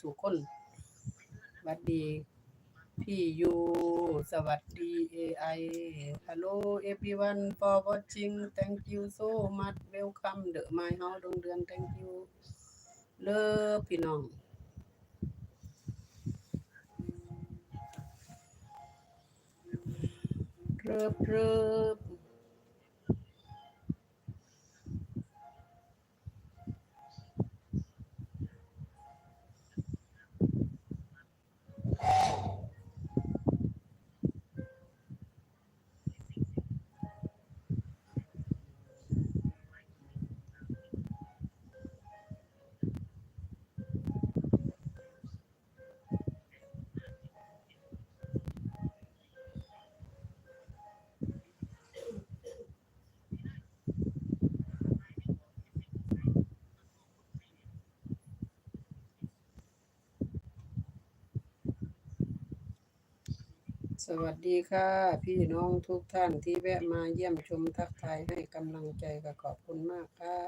สู่คนสวัสดี พี่ยูสวัสดี AI Hello everyone for watching thank you so much welcome the my house ดงเดือน thank you เลิฟพี่น้องเริบเริบ สวัสดีค่ะ พี่น้องทุกท่านที่แวะมาเยี่ยมชมทักทายให้กำลังใจก็ขอบคุณมากค่ะ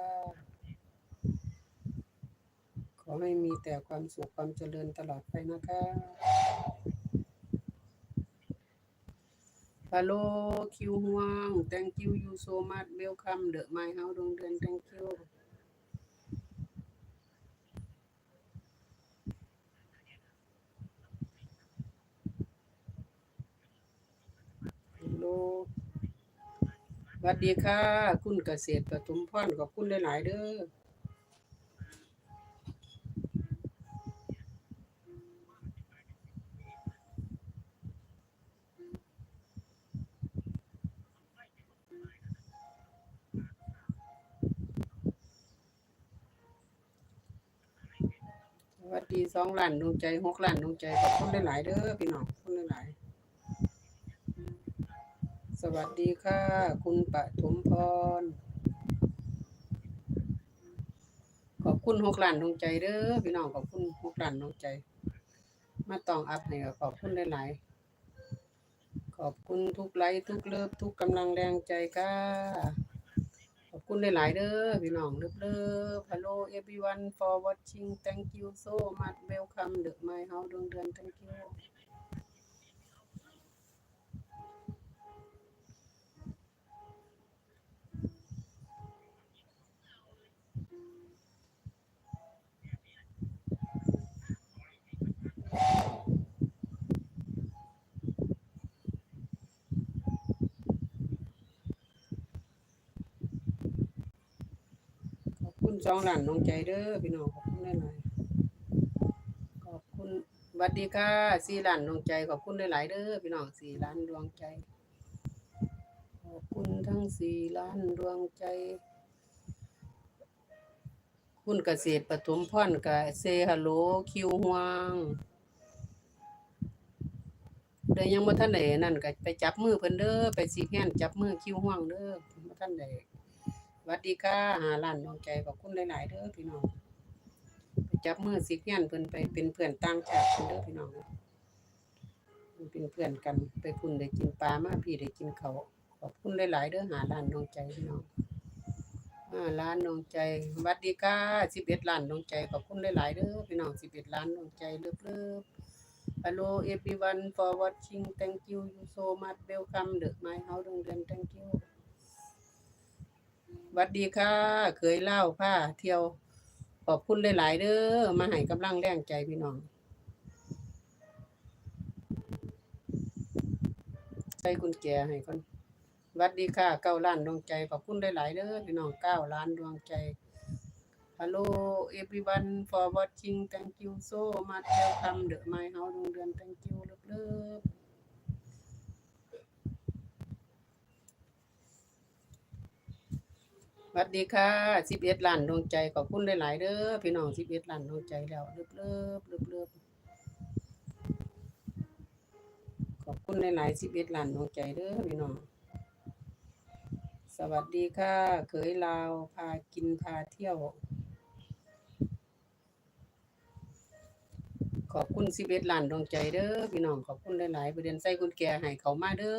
ขอให้มีแต่ความสุขความเจริญตลอดไปนะคะฮัลโหลคิวฮวง thank you you so much welcome the my house ดวงเดือน thank you ฮัลโหลส วัสดีค่ะ คุณเกษตรปทุมพรขอบคุณหลาย ๆ เด้อสวัสดีสองล้านดวงใจหกล้านดวงใจขอบคุณหลาย ๆ เด้อพี่น้องขอบคุณหลาย สวัสดีค่ะ คุณปฐมพร ขอบคุณหกหลานดวงใจเด้อพี่น้องขอบคุณหกหลานดวงใจ มาตองอัพให้ก็ขอบคุณหลายๆขอบคุณทุกไลค์ทุกเลิฟทุกกำลังแรงใจค่ะขอบคุณหลายๆเด้อพี่น้องเลิฟเลิฟ Hello everyone for watching thank you so much welcome the my house ดวงเดือน thank you ณสองหลานน้องใจเด้อพี่น้องขอบคุณได้หลายขอบคุณสวัสดีค่ะสี่หลานดวงใจขอบคุณได้หลายเด้อพี่น้องสี่ล้านดวงใจ ขอบคุณทั้งสี่ล้านดวงใจ คุณเกษตรปฐมพรกับเซฮัลโหลคิวฮวงเด้ยังบ่ทันได้นั่นก็ไปจับมือเพิ่นเด้อไปสีแฮนจับมือคิวฮวงเด้อบ่ทันได้ส วัสดีค่ะหาล้านดวงใจขอบคุณหลาย ๆเด้อพี่น้องไปจับมือสิเพียนเพิ่นไปเป็นเพื่อนต่างชาติเพิ่นเด้อพี่น้องเป็นเพื่อนกันไปพุ่นได้กินปลามาพี่ได้กินเขาขอบคุณหลาย ๆเด้อหาล้านดวงใจพี่น้องห้าล้านดวงใจสวัสดีค่ะสิบเอ็ดล้านดวงใจขอบคุณหลายๆเด้อพี่น้องสิบเอ็ดล้านดวงใจเลิฟเลิฟ Hello everyone for watching thank you you so much welcome the my house ดวงเดือน thank you วัสดีค่ะ เคยเล่าผ้าเที่ยว ขอบคุณหลาย ๆ เด้อ มาให้กำลังแรงใจพี่น้อง ใส่กุญแจให้ก่อนสวัสดีค่ะเก้าล้านดวงใจ ขอบคุณหลาย ๆ เด้อพี่น้องเก้าล้านดวงใจ Hello everyone for watching thank you so much welcome the my house ดวงเดือน thank you เลิฟเลิฟ สวัสดีค่ะสิบเอ็ดล้านดวงใจขอบคุณหลายๆเด้อพี่น้องสิบเอ็ดล้านดวงใจแล้วเลิบเลิบเลิบเลิบขอบคุณหลายๆสิบเอ็ดล้านดวงใจเด้อพี่น้องสวัสดีค่ะเคยลาวพากินพาเที่ยว ขอบคุณสิบเอ็ดล้านดวงใจเด้อพี่น้องขอบคุณหลายๆประเด็นใส่กุญแจให้เขามาเด้อ